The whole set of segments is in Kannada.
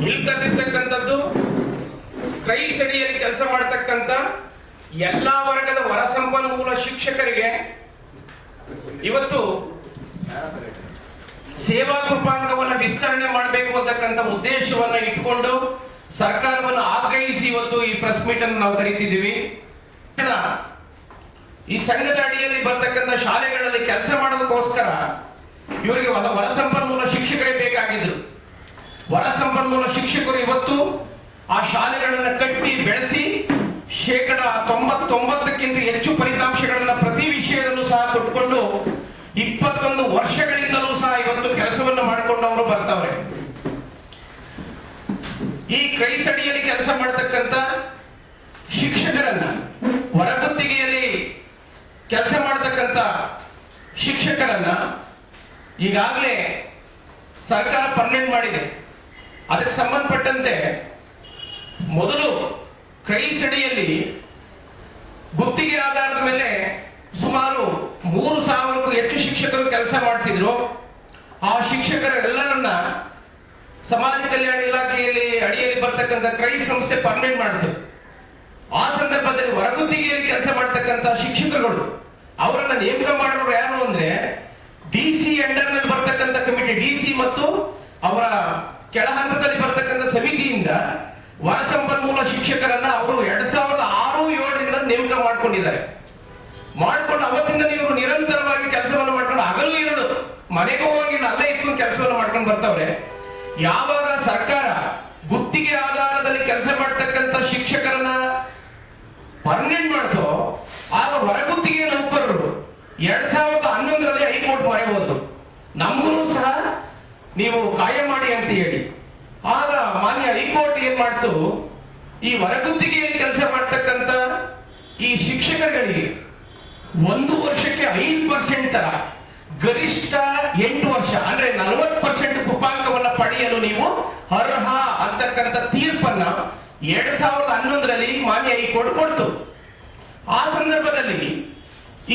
ಇಲ್ಲಿ ಕೈ ಸೆಡಿಯಲ್ಲಿ ಕೆಲಸ ಮಾಡತಕ್ಕಂಥ ಎಲ್ಲ ವರ್ಗದ ಹೊರ ಸಂಪನ್ಮೂಲ ಶಿಕ್ಷಕರಿಗೆ ಇವತ್ತು ಸೇವಾ ಕೃಪಾಂಗವನ್ನು ವಿಸ್ತರಣೆ ಮಾಡಬೇಕು ಅಂತಕ್ಕಂಥ ಉದ್ದೇಶವನ್ನು ಇಟ್ಕೊಂಡು ಸರ್ಕಾರವನ್ನು ಆಗ್ರಹಿಸಿ ಇವತ್ತು ಈ ಪ್ರೆಸ್ ಮೀಟ್ ಅನ್ನು ನಾವು ಕರಿತಿದ್ದೀವಿ. ಈ ಸಂಘದ ಅಡಿಯಲ್ಲಿ ಬರ್ತಕ್ಕಂಥ ಶಾಲೆಗಳಲ್ಲಿ ಕೆಲಸ ಮಾಡೋದಕ್ಕೋಸ್ಕರ ಇವರಿಗೆ ಹೊರ ಸಂಪನ್ಮೂಲ ಹೊರ ಸಂಪನ್ಮೂಲ ಶಿಕ್ಷಕರು ಇವತ್ತು ಆ ಶಾಲೆಗಳನ್ನು ಕಟ್ಟಿ ಬೆಳೆಸಿ ಶೇಕಡ ತೊಂಬತ್ತೊಂಬತ್ತಕ್ಕಿಂತ ಹೆಚ್ಚು ಫಲಿತಾಂಶಗಳನ್ನ ಪ್ರತಿ ವಿಷಯದಲ್ಲೂ ಸಹ ಕೊಟ್ಟುಕೊಂಡು ಇಪ್ಪತ್ತೊಂದು ವರ್ಷಗಳಿಂದಲೂ ಸಹ ಇವತ್ತು ಕೆಲಸವನ್ನು ಮಾಡಿಕೊಂಡು ಅವರು ಬರ್ತಾವ್ರೆ. ಈ ಕೈಸಡಿಯಲ್ಲಿ ಕೆಲಸ ಮಾಡತಕ್ಕಂತ ಶಿಕ್ಷಕರನ್ನ ಹೊರಗುತ್ತಿಗೆಯಲ್ಲಿ ಕೆಲಸ ಮಾಡತಕ್ಕಂತ ಶಿಕ್ಷಕರನ್ನ ಈಗಾಗಲೇ ಸರ್ಕಾರ ಪರ್ಮನೆಂಟ್ ಮಾಡಿದೆ. ಅದಕ್ಕೆ ಸಂಬಂಧಪಟ್ಟಂತೆ ಮೊದಲು ಕೈ ಸಡಿಯಲ್ಲಿ ಗುತ್ತಿಗೆ ಆಧಾರದ ಮೇಲೆ ಸುಮಾರು ಮೂರು ಸಾವಿರಕ್ಕೂ ಹೆಚ್ಚು ಶಿಕ್ಷಕರು ಕೆಲಸ ಮಾಡ್ತಿದ್ರು. ಆ ಶಿಕ್ಷಕರೆಲ್ಲರನ್ನ ಸಮಾಜ ಕಲ್ಯಾಣ ಇಲಾಖೆಯಲ್ಲಿ ಅಡಿಯಲ್ಲಿ ಬರ್ತಕ್ಕಂಥ ಕ್ರೈ ಸಂಸ್ಥೆ ಪರ್ಮನೆಂಟ್ ಮಾಡಿತು ಆ ಸಂದರ್ಭದಲ್ಲಿ ಹೊರಗುತ್ತಿಗೆಯಲ್ಲಿ ಕೆಲಸ ಮಾಡ್ತಕ್ಕಂಥ ಶಿಕ್ಷಕರುಗಳು, ಅವರನ್ನ ನೇಮಕ ಮಾಡೋರು ಯಾರು ಅಂದ್ರೆ ಡಿ ಸಿ ಅಂಡರ್ನಲ್ಲಿ ಬರ್ತಕ್ಕಂಥ ಕಮಿಟಿ, ಡಿ ಸಿ ಮತ್ತು ಅವರ ಕೆಳ ಹಂತದಲ್ಲಿ ಬರ್ತಕ್ಕಂಥ ಸಮಿತಿಯಿಂದ ವನ ಸಂಪನ್ಮೂಲ ಶಿಕ್ಷಕರನ್ನ ಅವರು ಎರಡ್ ಸಾವಿರದ ಆರು ಏಳರಿಂದ ನೇಮಕ ಮಾಡ್ಕೊಂಡಿದ್ದಾರೆ. ಮಾಡ್ಕೊಂಡು ಅವತ್ತಿಂದ ನೀವು ನಿರಂತರವಾಗಿ ಕೆಲಸವನ್ನು ಮಾಡ್ಕೊಂಡು ಹಗಲು ಇರಲು ಮನೆಗೂ ಹೋಗಿ ಅಲ್ಲೇ ಇಟ್ಕೊಂಡು ಕೆಲಸವನ್ನು ಮಾಡ್ಕೊಂಡು ಬರ್ತಾವ್ರೆ. ಯಾವಾಗ ಸರ್ಕಾರ ಗುತ್ತಿಗೆ ಆಧಾರದಲ್ಲಿ ಕೆಲಸ ಮಾಡ್ತಕ್ಕಂಥ ಶಿಕ್ಷಕರನ್ನ ಪರ್ಮನೆಂಟ್ ಮಾಡ್ತೋ, ಆಗ ಹೊರಗುತ್ತಿಗೆ ನೌಕರರು ಎರಡ್ ಸಾವಿರದ ಹನ್ನೊಂದರಲ್ಲಿ ಹೈಕೋರ್ಟ್ ಮೊರೆ ನಮಗೂ ಸಹ ನೀವು ಕಾಯ ಮಾಡಿ ಅಂತ ಹೇಳಿ. ಆಗ ಮಾನ್ಯ ಹೈಕೋರ್ಟ್ ಏನ್ ಮಾಡ್ತು? ಈ ಹೊರಗುತ್ತಿಗೆಯಲ್ಲಿ ಕೆಲಸ ಮಾಡ್ತಕ್ಕಂತ ಈ ಶಿಕ್ಷಕರುಗಳಿಗೆ ಒಂದು ವರ್ಷಕ್ಕೆ ಐದು ಪರ್ಸೆಂಟ್ ತರ ಗರಿಷ್ಠ ಎಂಟು ವರ್ಷ, ಅಂದ್ರೆ ನಲವತ್ತು ಪರ್ಸೆಂಟ್ ಕುಪಾಂಕವನ್ನು ಪಡೆಯಲು ನೀವು ಅರ್ಹ ಅಂತಕ್ಕಂಥ ತೀರ್ಪನ್ನ ಎರಡ್ ಸಾವಿರದ ಹನ್ನೊಂದರಲ್ಲಿ ಮಾನ್ಯ ಹೈಕೋರ್ಟ್ ಕೊಡ್ತು. ಆ ಸಂದರ್ಭದಲ್ಲಿ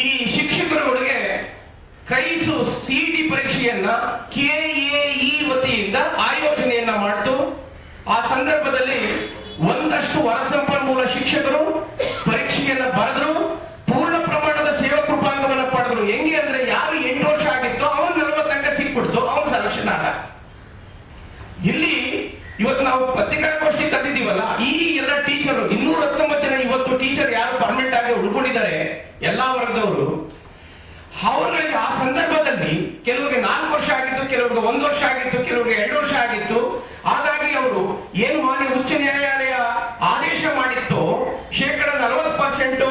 ಈ ಶಿಕ್ಷಕರುಗಳಿಗೆ ಕ್ರೈಸು ಸಿಇಟಿ ಪರೀಕ್ಷೆಯನ್ನ ಕೆಎಇ ವತಿಯಿಂದ ಆಯೋಜನೆಯನ್ನ ಮಾಡ್ತು. ಆ ಸಂದರ್ಭದಲ್ಲಿ ಒಂದಷ್ಟು ಹೊರಸಂಪನ್ಮೂಲ ಶಿಕ್ಷಕರು ಪರೀಕ್ಷೆಯನ್ನ ಬರೆದ್ರು. ಪೂರ್ಣ ಪ್ರಮಾಣದ ಸೇವಾ ಕೃಪಾಂಗವನ್ನ ಪಡೆದ್ರು. ಹೆಂಗೆ ಅಂದ್ರೆ ಯಾರು ಎಂಟು ವರ್ಷ ಆಗಿತ್ತು ಅವನು ನಲವತ್ತಂಕ ಸಿಕ್ಬಿಡ್ತು. ಅವನು ಸೆಲೆಕ್ಷನ್ ಆದ. ಇಲ್ಲಿ ಇವತ್ತು ನಾವು ಪತ್ರಿಕಾಗೋಷ್ಠಿ ಕರೆದಿದ್ದೀವಲ್ಲ, ಈ ಎಲ್ಲ ಟೀಚರ್ ಇನ್ನೂರ ಹತ್ತೊಂಬತ್ತು ಜನ ಇವತ್ತು ಟೀಚರ್ ಯಾರು ಪರ್ಮನೆಂಟ್ ಆಗಿ ಉಳ್ಕೊಂಡಿದ್ದಾರೆ, ಎಲ್ಲಾ ವರ್ಗದವರು ಅವರಿಗೆ ಆ ಸಂದರ್ಭದಲ್ಲಿ ಕೆಲವರಿಗೆ ನಾಲ್ಕು ವರ್ಷ ಆಗಿತ್ತು, ಕೆಲವರಿಗೆ ಒಂದು ವರ್ಷ ಆಗಿತ್ತು, ಕೆಲವರಿಗೆ ಎರಡು ವರ್ಷ ಆಗಿತ್ತು ಹಾಗಾಗಿ ಅವರು ಏನು ಮಾನ್ಯ ಉಚ್ಚ ನ್ಯಾಯಾಲಯ ಆದೇಶ ಮಾಡಿತ್ತು ಶೇಕಡ ನಲವತ್ತು ಪರ್ಸೆಂಟ್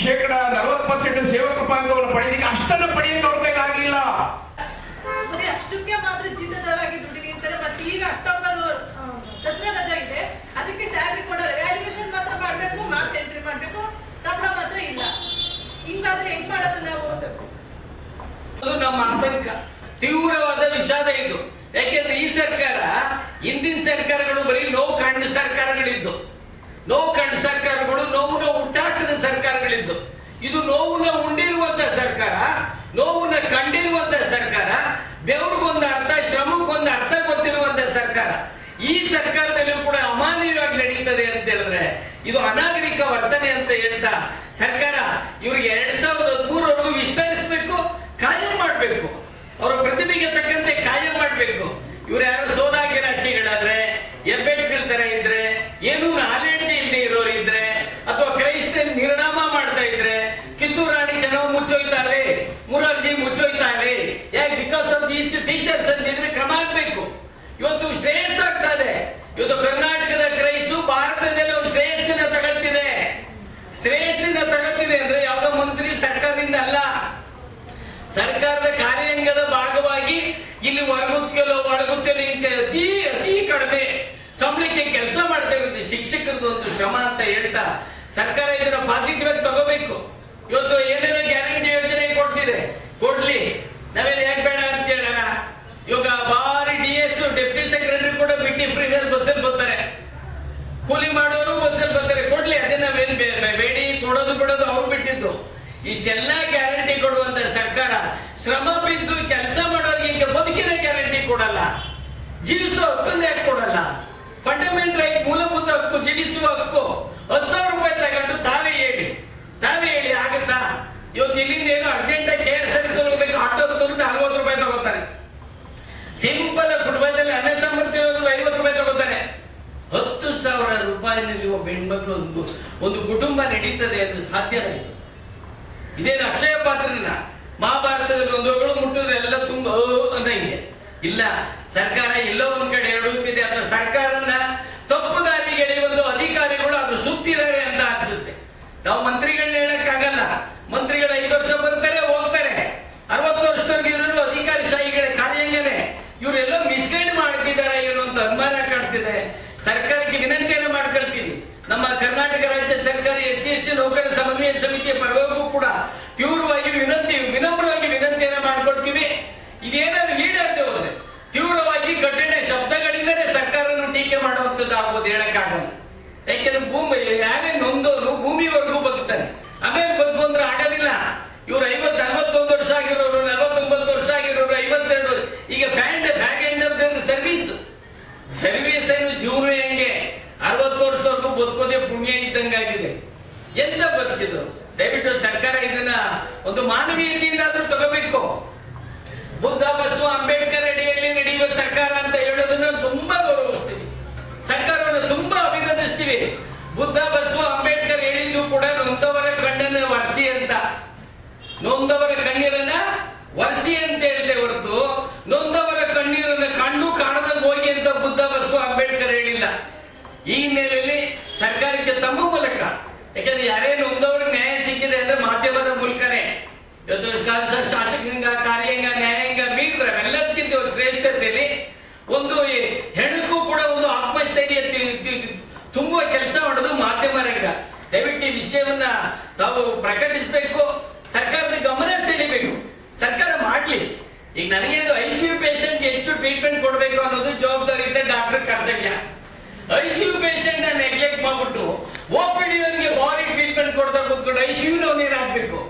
ಶೇಕಡ ನಲವತ್ತು ಪರ್ಸೆಂಟ್ ಸೇವಾ ಕೃಪಾಂಗವನ್ನು ಪಡೆಯಲಿಕ್ಕೆ ಅಷ್ಟನ್ನು ಪಡೆಯಕ್ಕೆ ಅವ್ರ ಕೈಲಾಗಿಲ್ಲ ಬರೀ ಅಷ್ಟಕ್ಕೆ ಮಾತ್ರ ಜೀತದಳಾಗಿ ದುಡಿಗಿರ್ತಾರೆ ಮತ್ತೆ ಈಗ ಅಕ್ಟೋಬರ್ ಆ, ದಸರಾ ರಜಾ ಇದೆ ಅದಕ್ಕೆ ಸ್ಯಾಲ್ರಿ ಕೊಡಲ್ಲ ವ್ಯಾಲ್ಯೂಯೇಷನ್ ಮಾತ್ರ ಮಾಡ್ಬೇಕು ಮಾರ್ಕ್ಸ್ ಎಂಟ್ರಿ ಮಾಡ್ಬೇಕು ಸಂಬಳ ಮಾತ್ರ ಇಲ್ಲ ಹಿಂಗಾದ್ರೆ ಹೆಂಗ್ ಮಾಡೋದು ನಾವು ಅದು ನಮ್ಮ ಆತಂಕ ತೀವ್ರವಾದ ವಿಷಾದ ಇದು. ಯಾಕೆಂದ್ರೆ ಈ ಸರ್ಕಾರ, ಹಿಂದಿನ ಸರ್ಕಾರಗಳು ಬರೀ ನೋವು ಕಂಡ ಸರ್ಕಾರಗಳಿದ್ದು. ನೋವು ಕಂಡ ಸರ್ಕಾರಗಳು, ನೋವುನ ಹುಟ್ಟಾಟದ ಸರ್ಕಾರಗಳಿದ್ದು. ಇದು ನೋವುನ ಉಂಡಿರುವಂತಹ ಸರ್ಕಾರ, ನೋವುನ ಕಂಡಿರುವಂತಹ ಸರ್ಕಾರ ಬೆವ್ರಿಗೊಂದು ಅರ್ಥ ಶ್ರಮಕ್ಕೊಂದು ಅರ್ಥ ಗೊತ್ತಿರುವಂತ ಸರ್ಕಾರ ಈ ಸರ್ಕಾರದಲ್ಲೂ ಕೂಡ ಅಮಾನ್ಯವಾಗಿ ನಡೀತದೆ ಅಂತ ಹೇಳಿದ್ರೆ ಇದು ಅನಾಗರಿಕ ವರ್ತನೆ ಅಂತ ಹೇಳ್ತಾ ಸರ್ಕಾರ ಇವ್ರಿಗೆ ಎರಡ್ ಸಾವಿರದ ಹದಿಮೂರವರೆಗೂ ವಿಸ್ತರಿಸಬೇಕು ಮಾಡಬೇಕು. ಅವರ ಪ್ರತಿಭೆಗೆ ತಕ್ಕಂತೆ ಕಾಯಂ ಮಾಡಬೇಕು. ಇವ್ರು ಯಾರು ಸೋದಾಗಿರ ಅಕ್ಕಿಗಳಾದ್ರೆ ಎಬ್ಬೆಟ್ಗಳ ತರ ಇದ್ರೆ, ಏನೂ ನಾಲೆಡ್ಜ್ ಇಲ್ಲದೆ ಇರೋರು ಇದ್ರೆ ಅಥವಾ ಕ್ರೈಸ್ತ ನಿರ್ಣಾಮ ಮಾಡ್ತಾ ಇದ್ರೆ, ಕಿತ್ತೂರು ರಾಣಿ ಚೆನ್ನಾಗಿ ಮುಚ್ಚೋಯ್ತಾರೆ ಇಲ್ಲಿ ಹೊರಗುತ್ತಲೋ ಒಳಗುತ್ತಲೋ ಇಂಕ ಅತಿ ಅತಿ ಕಡಿಮೆ. ಸಂಬಳಕ್ಕೆ ಕೆಲಸ ಇರುತ್ತೆ ಶಿಕ್ಷಕರದ್ದು ಒಂದು ಶ್ರಮ ಅಂತ ಹೇಳ್ತಾ, ಸರ್ಕಾರ ಇದನ್ನ ಪಾಸಿಟಿವ್ ಆಗಿ ತಗೋಬೇಕು. ಇವತ್ತು ಏನೇನೋ ಗ್ಯಾರಂಟಿ ಯೋಜನೆ ಕೊಡ್ತಿದೆ. ಕೊಡ್ಲಿ. ನಾವೇನು ಯಾಕೆ ಬೇಡ ಅಂತ ಹೇಳೋಣ. ಇವಾಗ ಬಾರಿ ಡಿ ಎಸ್ ಡೆಪ್ಟಿ ಸೆಕ್ರೆಟರಿ ಕೂಡ ಬಿಟ್ಟಿ ಫ್ರೀ ಬಸ್ಸಲ್ಲಿ ಬರ್ತಾರೆ. ಕೂಲಿ ಮಾಡೋರು ಬಸ್ಸಲ್ಲಿ ಬರ್ತಾರೆ. ಕೊಡ್ಲಿ ಅದನ್ನ ನಾವೇನು ಬೇಡಿ, ಕೊಡೋದು ಬಿಡೋದು ಅವ್ರು ಬಿಟ್ಟಿದ್ದು. ಇಷ್ಟೆಲ್ಲ ಗ್ಯಾರಂಟಿ ಕೊಡುವಂತ ಸರ್ಕಾರ ಶ್ರಮ ಬಿದ್ದು ಕೆಲಸ ಮಾಡೋರಿಗೆ ಬದುಕಿನ ಗ್ಯಾರಂಟಿ ಕೊಡಲ್ಲ, ಜೀವಿಸುವ ಹಕ್ಕನ್ನೇ ಕೊಡಲ್ಲ. ಫಂಡಮೆಂಟ್ ರೈಟ್ ಮೂಲಭೂತ ಹಕ್ಕು, ಜೀವಿಸುವ ಹಕ್ಕು ಹತ್ತು ಸಾವಿರ ರೂಪಾಯಿ ತಗೊಂಡು ತಾವೇ ಹೇಳಿ. ತಾವೇ ಹೇಳಿ, ಆಗುತ್ತಾ? ಇವತ್ತು ಇಲ್ಲಿಂದ ಏನೋ ಅರ್ಜೆಂಟ್ ಕೆ ಎಸ್ ಎಲ್ ತಗೋಬೇಕು ಹತ್ತು ತಗೊಂಡು ಅರವತ್ತು ರೂಪಾಯಿ ತಗೋತಾರೆ ಸಿಂಪಲ್ ಕುಟುಂಬದಲ್ಲಿ ಅನ್ನ ಸಮೃದ್ಧಿ ಐವತ್ತು ರೂಪಾಯಿ ತಗೋತಾರೆ ಹತ್ತು ಸಾವಿರ ರೂಪಾಯಿನಲ್ಲಿ ಒಬ್ಬ ಹೆಣ್ಮಕ್ಳು ಒಂದು ಒಂದು ಕುಟುಂಬ ನಡೀತದೆ ಅದು ಸಾಧ್ಯವಾಯಿತು ಇದೇನು ಅಕ್ಷಯ ಪಾತ್ರನ ಮಹಾಭಾರತದಲ್ಲಿ ಒಂದು ಹೋಗಲು ಮುಟ್ಟಿದ್ರೆ ಎಲ್ಲ ತುಂಬ ಅನ್ನಂಗೆ. ಇಲ್ಲ, ಸರ್ಕಾರ ಎಲ್ಲೋ ಒಂದ್ ಕಡೆ ಹೇಳುತ್ತಿದೆ ಅಥವಾ ಸರ್ಕಾರನ ತಪ್ಪು ದಾರಿಗೆ ಎಳೆಯುವ ಅಧಿಕಾರಿಗಳು ಅದು ಸುತ್ತಿದ್ದಾರೆ ಅಂತ ಅನ್ಸುತ್ತೆ. ನಾವು ಮಂತ್ರಿಗಳನ್ನ ಹೇಳಕ್ಕಾಗಲ್ಲ. ಮಂತ್ರಿಗಳು ಐದು ವರ್ಷ ಬರ್ತಾರೆ, ಹೋಗ್ತಾರೆ. ಅರವತ್ತು ವರ್ಷದವರೆಗೆ ಇವರು ಅಧಿಕಾರಿ ಶಾಹಿಗಳ, ಕಾರ್ಯಾಂಗನೇ. ಇವರೆಲ್ಲ ಮಿಸ್ಗೈಡ್ ಮಾಡ್ತಿದ್ದಾರೆ ಏನು ಅಂತ ಅನುಮಾನ ಕಾಡ್ತಿದೆ ಸರ್ಕಾರಕ್ಕೆ ಮಾಡ್ಕೊಳ್ತೀವಿ ನಮ್ಮ ಕರ್ನಾಟಕ ರಾಜ್ಯ ಸರ್ಕಾರಿ ಎಸ್ ಎಸ್ ಟಿ ನೌಕರ ಸಮನ್ವಯ ಸಮಿತಿಯ ಪರವಾಗೂ ಕೂಡ ತೀವ್ರವಾಗಿ ವಿನಂತಿ, ವಿನಮ್ರವಾಗಿ ವಿನಂತಿಯನ್ನು ಮಾಡ್ಕೊಳ್ತೀವಿ. ಇದೇನಾದ್ರು ಈಡಾಗದೆ ಹೋದ್ರೆ ತೀವ್ರವಾಗಿ ಕಠಿಣ ಶಬ್ದಗಳಿಂದಲೇ ಸರ್ಕಾರವನ್ನು ಟೀಕೆ ಮಾಡುವಂಥದ್ದು ಆಗ್ಬೋದು ಹೇಳಕ್ಕಾಗಲ್ಲ. ಯಾಕೆಂದ್ರೆ ಭೂಮಿ, ಯಾರೇ ನೊಂದವರು ಭೂಮಿವರೆಗೂ ಬದುಕ್ತಾರೆ. ಆಮೇಲೆ ಬದುಕು ಅಂದ್ರೆ ಆಗೋದಿಲ್ಲ. ಇವ್ರು ಐವತ್ತು, ಅರವತ್ತೊಂದು ವರ್ಷ ಆಗಿರೋರು, ನಲವತ್ತೊಂಬತ್ತು ವರ್ಷ ಆಗಿರೋರು, ಐವತ್ತೆರಡು. ಈಗ ಫ್ಯಾಂಡ್ ಫ್ಯಾಗ್ ಎಂಡ್ ಸರ್ವಿಸ್ ಸರ್ವಿಸ್ ಏನು ಜೀವನ ಹೆಂಗೆ ಅರವತ್ತು ವರ್ಷದವರೆಗೂ ಬದುಕೋದೇ ಪುಣ್ಯ ಇದ್ದಂಗಾಗಿದೆ ಎಂತ ಬದುಕಿದ್ರು? ದಯವಿಟ್ಟು ಸರ್ಕಾರ ಇದನ್ನ ಒಂದು ಮಾನವೀಯತೆಯಿಂದ ಶ್ರೇಷ್ಠತೆಯಲ್ಲಿ ಒಂದು ಹೆಣಕ್ಕೂ ಕೂಡ ಒಂದು ಆತ್ಮಸ್ಥೈರ್ಯ ತುಂಬುವ ಕೆಲಸ ಮಾಡೋದು ಮಾಧ್ಯಮ ರಂಗ ದಯವಿಟ್ಟು ಈ ವಿಷಯವನ್ನ ತಾವು ಪ್ರಕಟಿಸಬೇಕು, ಸರ್ಕಾರದ ಗಮನ ಸೆಳಿಬೇಕು. ಸರ್ಕಾರ ಮಾಡ್ಲಿ. ಈಗ ನನಗೇನು ಐ ಸಿ ಯು ಪೇಷಂಟ್ಗೆ ಹೆಚ್ಚು ಟ್ರೀಟ್ಮೆಂಟ್ ಕೊಡಬೇಕು ಅನ್ನೋದು ಜವಾಬ್ದಾರಿ ಇದೆ ಡಾಕ್ಟರ್ ಕರ್ತವ್ಯ. I C U patient neglect ಮಾಡ್ಬಿಟ್ಟು ಓ ಪಿ ಡಿ ಭಾರಿ ಟ್ರೀಟ್ಮೆಂಟ್ ಕೊಡ್ತಾ ಕೂತ್ಕೊಂಡು ಐ ಸಿ ಯು ಏನಾಗಬೇಕು